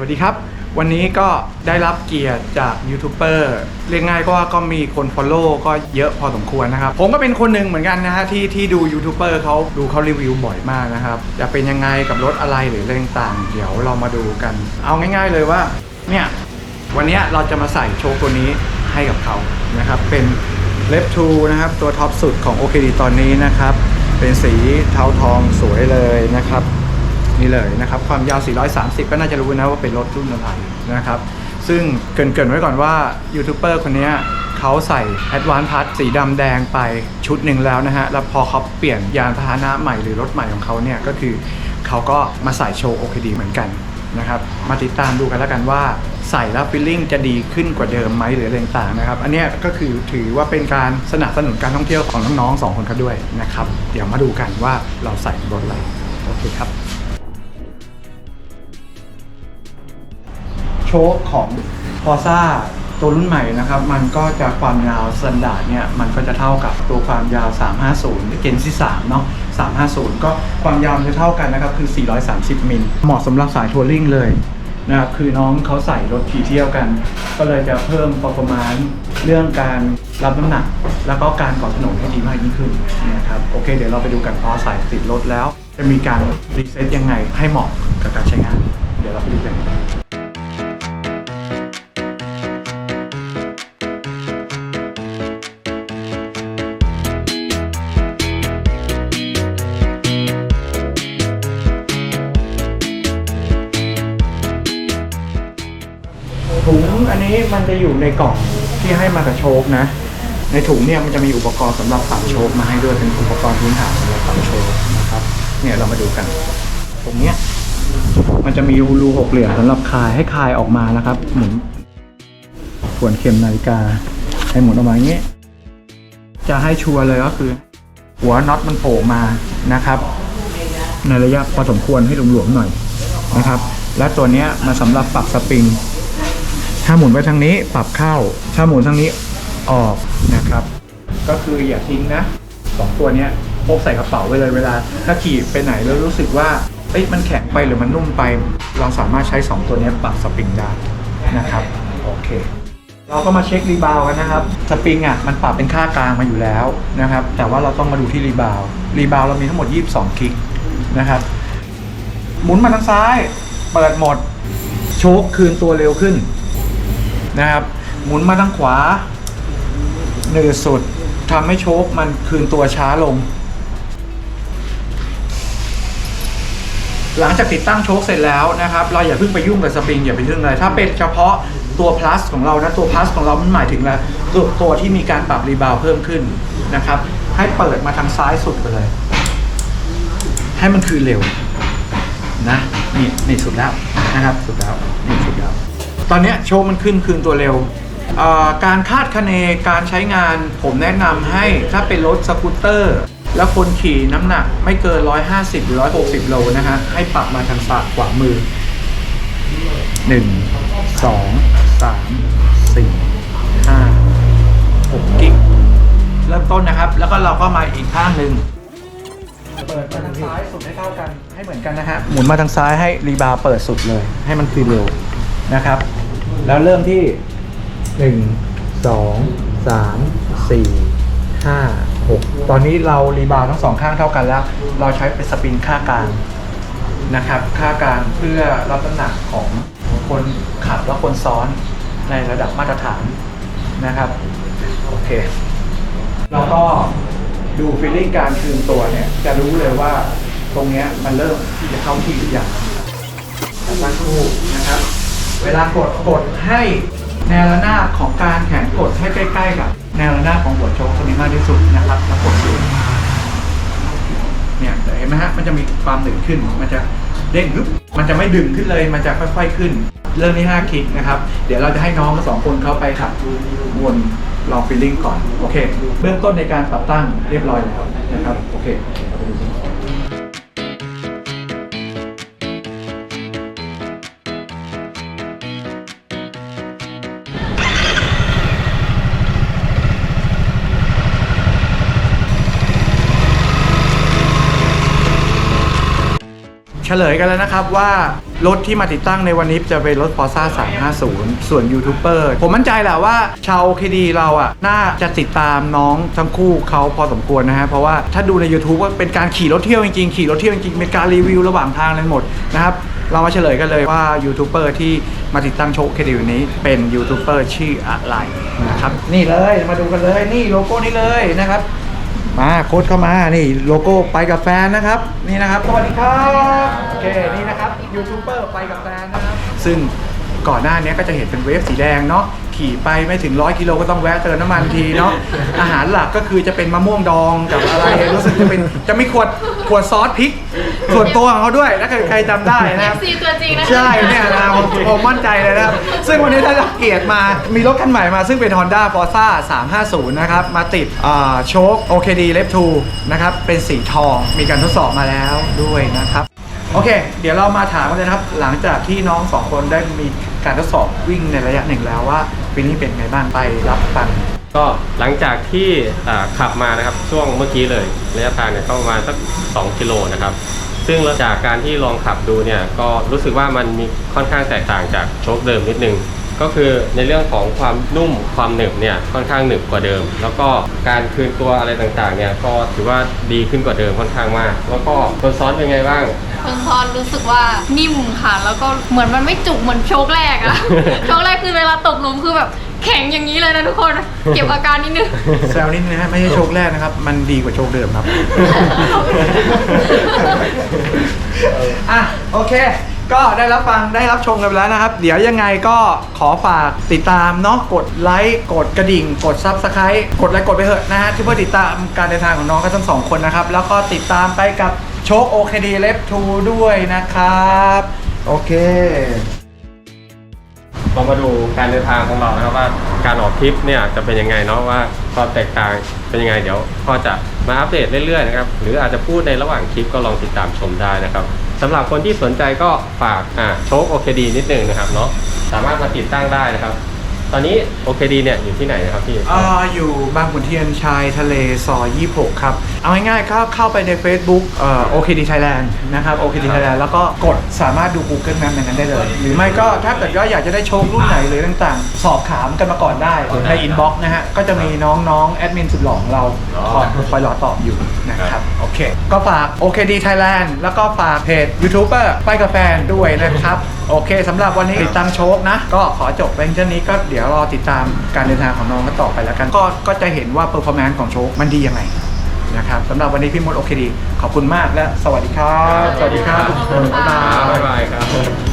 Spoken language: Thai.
วัสดีครับ วันนี้ก็ได้รับเกียรติจากยูทูบเบอร์เรียกง่ายก็ว่าก็มีคน Follow ก็เยอะพอสมควรนะครับ ผมก็เป็นคนหนึ่งเหมือนกันนะฮะที่ที่ดูยูทูบเบอร์เขาดูเขารีวิวบ่อยมากนะครับจะเป็นยังไงกับรถอะไรหรือเรื่องต่างเดี๋ยวเรามาดูกัน เอาง่าย ๆเลยว่าเนี่ยวันนี้เราจะมาใส่โชว์ตัวนี้ให้กับเขานะครับเป็นเลฟทูนะครับตัวท็อปสุดของ OKD ตอนนี้นะครับเป็นสีเทาทองสวยเลย นี่เลยนะครับความยาว 430 ก็น่าจะรู้นะว่าเป็นรถรุ่นอะไรนะครับซึ่งเกรินๆไว้ก่อนว่ายูทูบเบอร์คนนี้เขาใส่ Advanced Plus สีดำแดงไปชุดหนึ่งแล้วนะฮะ แล้วพอเขาเปลี่ยนยานพาหนะใหม่หรือรถใหม่ของเขาเนี่ยก็คือเขาก็มาใส่โชว์ OKD เหมือนกันนะครับมาติดตามดูกันแล้วกันว่าใส่แล้วฟีลลิ่งจะดีขึ้นกว่าเดิมไหมหรืออะไรต่างๆนะครับ อันนี้ก็คือถือว่าเป็นการสนับสนุนการท่องเที่ยวของน้องๆสองคนเขาด้วยนะครับ เดี๋ยวมาดูกันว่าเราใส่รถอะไรโอเคครับ โชคของพอซ่าตัวรุ่นใหม่นะครับ มันก็จะความยาวสแตนดาร์ดเนี่ย มันก็จะเท่ากับตัวความยาว 350 เกนที่3เนาะ 350 ก็ความยาวจะเท่ากันนะครับ คือ 430 มิล เหมาะสำหรับสายทัวริงเลยนะครับคือน้องเขาใส่รถขี่เที่ยวกัน ก็เลยจะเพิ่ม performance เรื่องการรับน้ำหนัก แล้วก็การก่อถนนให้ดีมากยิ่งขึ้นนะครับโอเค เดี๋ยวเราไปดูกันพอใส่ติดรถแล้ว จะมีการรีเซ็ตยังไงให้เหมาะกับการใช้งาน เดี๋ยวเราไปดูกัน ถุงอันนี้มันจะอยู่ในกล่องที่ให้มากับโชคนะ ในถุงเนี่ยมันจะมีอุปกรณ์สำหรับปรับโชคมาให้ด้วยเป็นอุปกรณ์พื้นฐานสำหรับปรับโชคนะครับ เนี่ยเรามาดูกัน ตรงเนี้ยมันจะมีรูหกเหลี่ยมสำหรับคายให้คายออกมานะครับหมุนขวนเข็มนาฬิกาให้หมุนออกมาอย่างนี้ จะให้ชัวร์เลยก็คือ หัวน็อตมันโผล่มานะครับ ในระยะพอสมควรให้หลวมๆหน่อยนะครับ และตัวเนี้ยมันสำหรับปรับสปริง ถ้าหมุนไปทางนี้ปรับเข้า ถ้าหมุนทางนี้ออกนะครับ ก็คืออย่าทิ้งนะสองตัวเนี้ยพกใส่กระเป๋าไว้เลยเวลา ถ้าขี่ไปไหนแล้วรู้สึกว่าเอ้ยมันแข็งไปหรือมันนุ่มไป เราสามารถใช้ 2 ตัวนี้ปรับสปริงได้นะครับโอเค เราก็มาเช็ครีบาวกันนะครับสปริงอะมันปรับเป็นค่ากลางมาอยู่แล้วนะครับ แต่ว่าเราต้องมาดูที่รีบาวรีบาวเรามีทั้งหมด 22คลิกนะครับ หมุนมาทางซ้าย เปิดหมดโชคคืนตัวเร็วขึ้น นะครับ หมุนมาทางขวาหนืดสุดทำให้โชคมันคืนตัวช้าลง หลังจากติดตั้งโชคเสร็จแล้วนะครับ เราอย่าเพิ่งไปยุ่งกับสปริงอย่าไปยุ่งอะไรถ้าเป็นเฉพาะตัว plus ของเรานะตัว plus ของเรามันหมายถึงแล้วตัวตัวที่มีการปรับรีบาวเพิ่มขึ้นนะครับ ให้เปิดมาทางซ้ายสุดไปเลย ให้มันคืนเร็วนะนี่นี่สุดแล้วนะครับ สุดแล้วนี่สุดแล้ว ตอนนี้โชว์มันขึ้นคืนตัวเร็ว การคาดคะเนการใช้งานผมแนะนำให้ถ้าเป็นรถสกูตเตอร์ แล้วคนขี่น้ำหนักไม่เกิน 150หรือ160 โลนะฮะ ให้ปรับมาทางซ้ายขวามือ 1 2 3 4 5 6กิกเริ่มต้นนะครับ แล้วก็เราก็มาอีกข้างหนึ่งเปิดมาทางซ้ายสุดให้เท่ากันให้เหมือนกันนะฮะหมุนมาทางซ้ายให้รีบาวเปิดสุดเลย ให้มันคืนเร็วนะครับ แล้วเริ่มที่หนึ่งสองสามสี่ห้าหกตอนนี้เรารีบาวทั้งสองข้างเท่ากันแล้ว เราใช้เป็นสปริงค่ากลางนะครับค่ากลางเพื่อรับน้ำหนักของคนขับและคนซ้อนในระดับมาตรฐานนะครับโอเคแล้วก็ดูฟีลลิ่งการคืนตัวเนี่ย จะรู้เลยว่าตรงเนี้ยมันเริ่มที่จะเข้าที่หรือยังแต่ตั้งคู่นะครับ เวลากดกดให้แนวระนาบของการแขนกดให้ใกล้ๆกับแนวระนาบของหัวโชกตรงนี้มากที่สุดนะครับแล้วกดดูเนี่ยเห็นไหมฮะมันจะมีความดึงขึ้น มันจะเด้งฮึบมันจะไม่ดึงขึ้นเลย มันจะค่อย ๆขึ้น เรื่องที่5คลิกนะครับ เดี๋ยวเราจะให้น้องทั้งสองคนเข้าไปขับวนลองฟีลลิ่งก่อน โอเค เบื้องต้นในการปรับตั้งเรียบร้อยแล้วนะครับ โอเค เฉลยกันแล้วนะครับว่ารถที่มาติดตั้งในวันนี้จะเป็นรถ Forza 350 ส่วนยูทูบเบอร์ผมมั่นใจแหละว่าชาวคดีเราอะน่าจะติดตามน้องทั้งคู่เขาพอสมควรนะฮะ เพราะว่าถ้าดูใน YouTube ก็เป็นการขี่รถเที่ยวจริงๆ ขี่รถเที่ยวจริงๆ เป็นการรีวิวระหว่างทางเลยหมดนะครับ เรามาเฉลยกันเลยว่ายูทูบเบอร์ที่มาติดตั้งโชคเคดีนี้เป็นยูทูบเบอร์ชื่ออะไรนะครับนี่เลยมาดูกันเลยนี่โลโก้นี้เลยนะครับ มาโค้ดเข้ามานี่โลโก้ไปกับแฟนนะครับ นี่นะครับสวัสดีครับโอเคนี่นะครับยูทูบเบอร์ไปกับแฟนนะครับ ซึ่ง ก่อนหน้านี้ก็จะเห็นเป็นเวฟสีแดงเนาะขี่ไปไม่ถึงร้อยกิโลก็ต้องแวะเติมน้ำมันทีเนาะอาหารหลักก็คือจะเป็นมะม่วงดองกับอะไรรู้สึกจะเป็นจะมีขวดขวดซอสพริกส่วนตัวของเขาด้วยถ้าเกิดใครจำได้นะครับ FC ตัวจริงนะคะ ใช่เนี่ยนะผมผมมั่นใจเลยนะครับ ซึ่งวันนี้ถ้าเราเกียรติมามีรถคันใหม่มาซึ่งเป็น Honda Forza 350 นะครับ มาติดอ่าโชค OKD l e v 2นะครับ เป็นสีทองมีการทดสอบมาแล้วด้วยนะครับ โอเค เดี๋ยวเรามาถามกันเลยนะครับ หลังจากที่น้องสองคนได้มีการทดสอบวิ่งในระยะหนึ่งแล้วว่าปีนี้เป็นไงบ้างไปรับฟังก็หลังจากที่อ่าขับมานะครับช่วงเมื่อกี้เลยระยะทางเนี่ยก็ประมาณสัก 2 กิโลนะครับ ซึ่งจากการที่ลองขับดูเนี่ยก็รู้สึกว่ามันมีค่อนข้างแตกต่างจากโชคเดิมนิดนึง ก็คือในเรื่องของความนุ่มความหนึบเนี่ยค่อนข้างหนึบกว่าเดิม แล้วก็การคืนตัวอะไรต่างๆเนี่ยก็ถือว่าดีขึ้นกว่าเดิมค่อนข้างมาก แล้วก็คนซ้อนเป็นไงบ้างเพิ่งทอนรู้สึกว่านิ่มค่ะ แล้วก็เหมือนมันไม่จุกเหมือนโชคแรกอะโชคแรกคือเวลาตกหลุมคือแบบแข็งอย่างนี้เลยนะทุกคน เก็บอาการนิดนึงแซวนิดนึงนะฮะไม่ใช่โชคแรกนะครับ มันดีกว่าโชคเดิมครับ อะ โอเค ก็ได้รับฟังได้รับชมกันไปแล้วนะครับ เดี๋ยวยังไงก็ขอฝากติดตามเนาะกดไลค์กดกระดิ่ง กดซับสไครต์กดไลค์กดไปเถอะนะฮะที่เพื่อติดตามการเดินทางของน้องกันทั้งสองคนนะครับ แล้วก็ติดตามไปกับโชคโอเคดีเลฟทูด้วยนะครับ โอเค เรามาดูการเดินทางของเรานะครับว่าการออกทริปเนี่ยจะเป็นยังไงเนาะว่าความแตกต่างเป็นยังไงเดี๋ยวก็จะมาอัปเดตเรื่อยๆนะครับหรืออาจจะพูดในระหว่างคลิปก็ลองติดตามชมได้นะครับ สำหรับคนที่สนใจก็ฝากอ่าโชคโอเคดีนิดนึงนะครับเนาะสามารถมาติดตั้งได้นะครับ ตอนนี้โอเคดีเนี่ยอยู่ที่ไหนนะครับพี่ อ่าอยู่บางขุนเทียนชายทะเลซอย26 ครับ เอาง่ายๆก็เข้าไปใน Facebook เอ่อ OKD Thailand นะครับ OKD Thailand แล้วก็กดสามารถดู Google Map ในนั้นได้เลย หรือไม่ก็ถ้าเกิดว่าอยากจะได้โชครุ่นไหนหรือต่างๆ สอบถามกันมาก่อนได้ในอินบ็อกซ์นะฮะ ก็จะมีน้องๆ แอดมินสุดหล่อของเราคอยคอยรอตอบอยู่นะครับ โอเค ก็ฝาก OKD Thailand แล้วก็ฝากเพจยูทูบเบอร์ไปกับแฟนด้วยนะครับ โอเคสำหรับวันนี้ติดตั้งโชคนะ ก็ขอจบเพียงเท่านี้ก็เดี๋ยวรอติดตามการเดินทางของน้องกันต่อไปแล้วกัน ก็ก็จะเห็นว่าเปอร์ฟอร์แมนซ์ของโชคมันดียังไงนะครับสำหรับวันนี้พี่มดโอเคดี ขอบคุณมากและสวัสดีครับ สวัสดีครับทุกคนบ๊ายบาย บ๊ายบายครับ